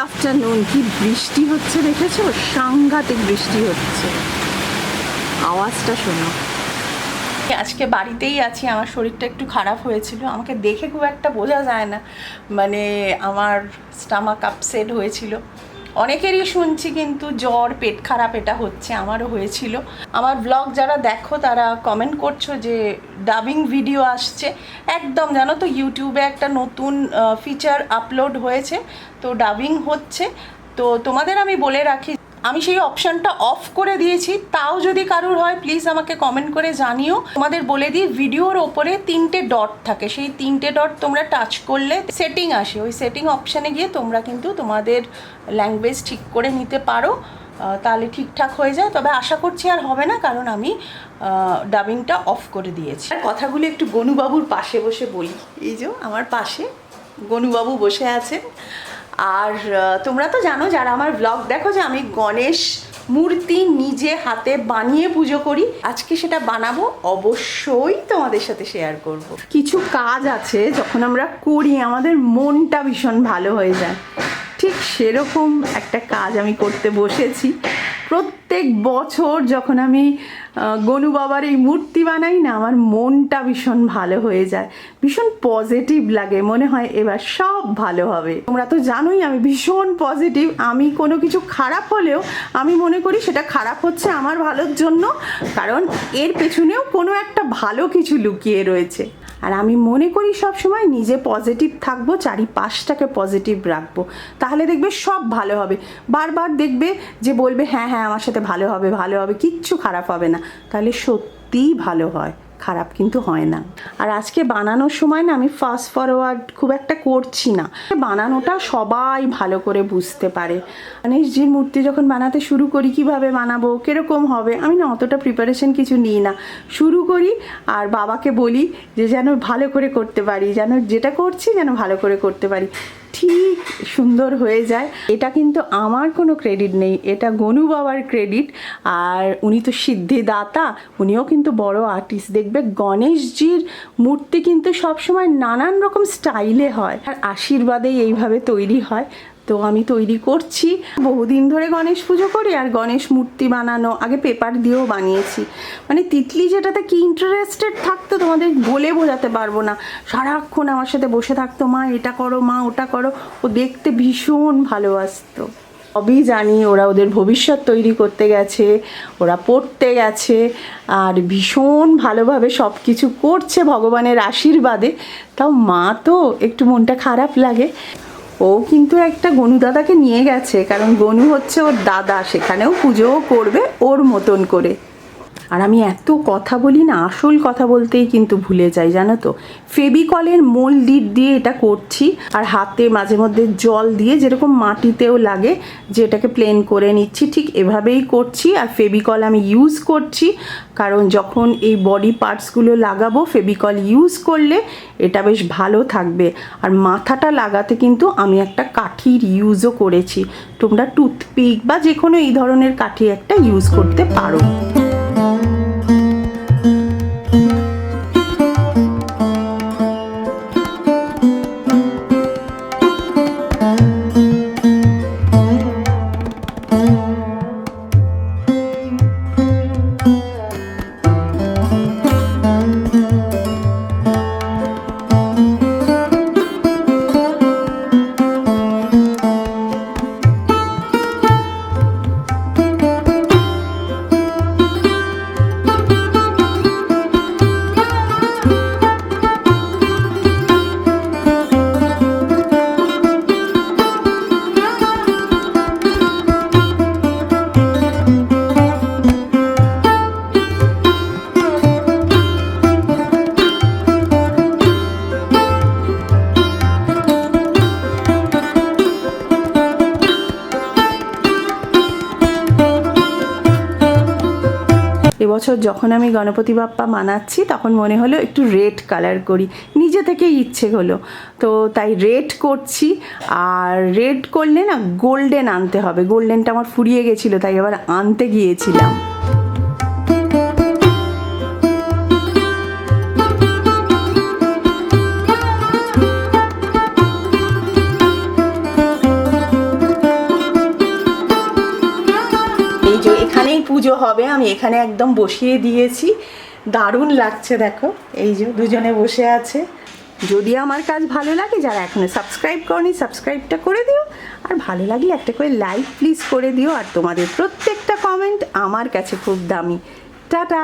Afternoon কি বৃষ্টি হচ্ছে দেখেছ? সাংঘাতিক বৃষ্টি হচ্ছে। আওয়াজটা শোনো। আজকে বাড়িতেই আছি, আমার শরীরটা একটু খারাপ হয়েছিল। আমাকে দেখে খুব একটা বোঝা যায় না। মানে আমার স্টামাক আপসেট হয়েছিল। অনেকেরই শুনছি কিন্তু জ্বর, পেট খারাপ এটা হচ্ছে, আমারও হয়েছিল। আমার ব্লগ যারা দেখো, তারা কমেন্ট করছ যে ডাবিং ভিডিও আসছে। একদম জানো তো ইউটিউবে একটা নতুন ফিচার আপলোড হয়েছে, তো ডাবিং হচ্ছে। তো তোমাদের আমি বলে রাখি আমি সেই অপশনটা অফ করে দিয়েছি। তাও যদি কারুর হয় প্লিজ আমাকে কমেন্ট করে জানিও। তোমাদের বলে দিই ভিডিওর ওপরে তিনটে ডট থাকে। সেই তিনটে ডট তোমরা টাচ করলে সেটিং আসে। ওই সেটিং অপশানে গিয়ে তোমরা কিন্তু তোমাদের ল্যাঙ্গুয়েজ ঠিক করে নিতে পারো। তাহলে ঠিকঠাক হয়ে যায়। তবে আশা করছি আর হবে না, কারণ আমি ডাবিংটা অফ করে দিয়েছি। আর কথাগুলো একটু গনুবাবুর পাশে বসে বলি। এই যে, আমার পাশে গনুবাবু বসে আছেন। আর তোমরা তো জানো যারা আমার ব্লগ দেখো যে আমি গণেশ মূর্তি নিজে হাতে বানিয়ে পুজো করি। আজকে সেটা বানাবো, অবশ্যই তোমাদের সাথে শেয়ার করব। কিছু কাজ আছে যখন আমরা করি, আমাদের মনটা ভীষণ ভালো হয়ে যায়। ঠিক সেরকম একটা কাজ আমি করতে বসেছি। প্রত্যেক বছর যখন আমি গনু বাবার এই মূর্তি বানাই না, আমার মনটা ভীষণ ভালো হয়ে যায়। ভীষণ পজিটিভ লাগে, মনে হয় এবার সব ভালো হবে। তোমরা তো জানোই আমি ভীষণ পজিটিভ আমি কোনো কিছু খারাপ হলেও আমি মনে করি সেটা খারাপ হচ্ছে আমার ভালোর জন্য, কারণ এর পেছনেও কোনো একটা ভালো কিছু লুকিয়ে রয়েছে। আর আমি মনে করি সব সময় নিজে পজিটিভ থাকব, চারিপাশটাকে পজিটিভ রাখব। তাহলে দেখবে সব ভালো হবে। বারবার দেখবে যে বলবে হ্যাঁ হ্যাঁ আমার সাথে ভালো হবে ভালো হবে, কিচ্ছু খারাপ হবে না। তাহলে সত্যিই ভালো হয়। খারাপ কিন্তু হয় না। আর আজকে বানানোর সময় না আমি ফাস্ট ফরওয়ার্ড খুব একটা করছি না। বানানোটা সবাই ভালো করে বুঝতে পারে। গণেশজির মূর্তি যখন বানাতে শুরু করি, কীভাবে বানাবো, কীরকম হবে, আমি না অতটা প্রিপারেশন কিছু নিই না। শুরু করি আর বাবাকে বলি যে যেন ভালো করে করতে পারি, যেন যেটা করছি যেন ভালো করে করতে পারি। ঠিক সুন্দর হয়ে যায়। এটা কিন্তু আমার কোনো ক্রেডিট নেই। এটা গনু বাবার ক্রেডিট আর উনি তো সিদ্ধিদাতা। উনিও কিন্তু বড় আর্টিস্ট দেখবে গণেশজির মূর্তি কিন্তু সবসময় নানান রকম স্টাইলে হয়। আর আশীর্বাদেই এইভাবে তৈরি হয়। তো আমি তৈরি করছি। বহুদিন ধরে গণেশ পুজো করি আর গণেশ মূর্তি বানানো, আগে পেপার দিয়েও বানিয়েছি। মানে তিতলি যেটাতে কি ইন্টারেস্টেড থাকতো তোমাদের বলে বোঝাতে পারব না। সারাক্ষণ আমার সাথে বসে থাকতো, মা, এটা করো, মা, ওটা করো। ও দেখতে ভীষণ ভালোবাসতো। সবই জানি ওরা ওদের ভবিষ্যৎ তৈরি করতে গেছে, ওরা পড়তে গেছে, আর ভীষণ ভালোভাবে সব কিছু করছে ভগবানের আশীর্বাদে। তাও মা তো একটু মনটা খারাপ লাগে। ও কিন্তু একটা গনু দাদাকে নিয়ে গেছে, কারণ গনু হচ্ছে ওর দাদা, সেখানেও পুজোও করবে ওর মতন করে। আর আমি এত কথা বলি না, আসল কথা বলতেই কিন্তু ভুলে যাই, জানো তো? ফেবিকলের মোল লিড দিয়ে এটা করছি আর হাতে মাঝে মধ্যে জল দিয়ে যেরকম মাটিতেও লাগে, যে এটাকে প্লেন করে নিচ্ছি, ঠিক এভাবেই করছি আর ফেবিকল আমি ইউজ করছি। কারণ যখন এই বডি পার্টসগুলো লাগাবো ফেবিকল ইউজ করলে এটা বেশ ভালো থাকবে। আর মাথাটা লাগাতে কিন্তু আমি একটা কাঠির ইউজও করেছি। তোমরা টুথপিক বা যে কোনো এই ধরনের কাঠি একটা ইউজ করতে পারো। এবছর যখন আমি গণপতি বাপ্পা মানাচ্ছি, তখন মনে হলো একটু রেড কালার করি। নিজে থেকেই ইচ্ছে হলো। তো তাই রেড করছি। আর রেড করলে না গোল্ডেন আনতে হবে। গোল্ডেনটা আমার ফুরিয়ে গেছিল, তাই আবার আনতে গিয়েছিলাম। পুজো হবে, আমি এখানে একদম বসিয়ে দিয়েছি। দারুণ লাগছে দেখো, এই যে দুজনে বসে আছে। যদি আমার কাজ ভালো লাগে, যারা এখনও সাবস্ক্রাইব করনি সাবস্ক্রাইবটা করে দিও। আর ভালো লাগলে একটা করে লাইক প্লিজ করে দিও, আর তোমাদের প্রত্যেকটা কমেন্ট আমার কাছে খুব দামি। টাটা!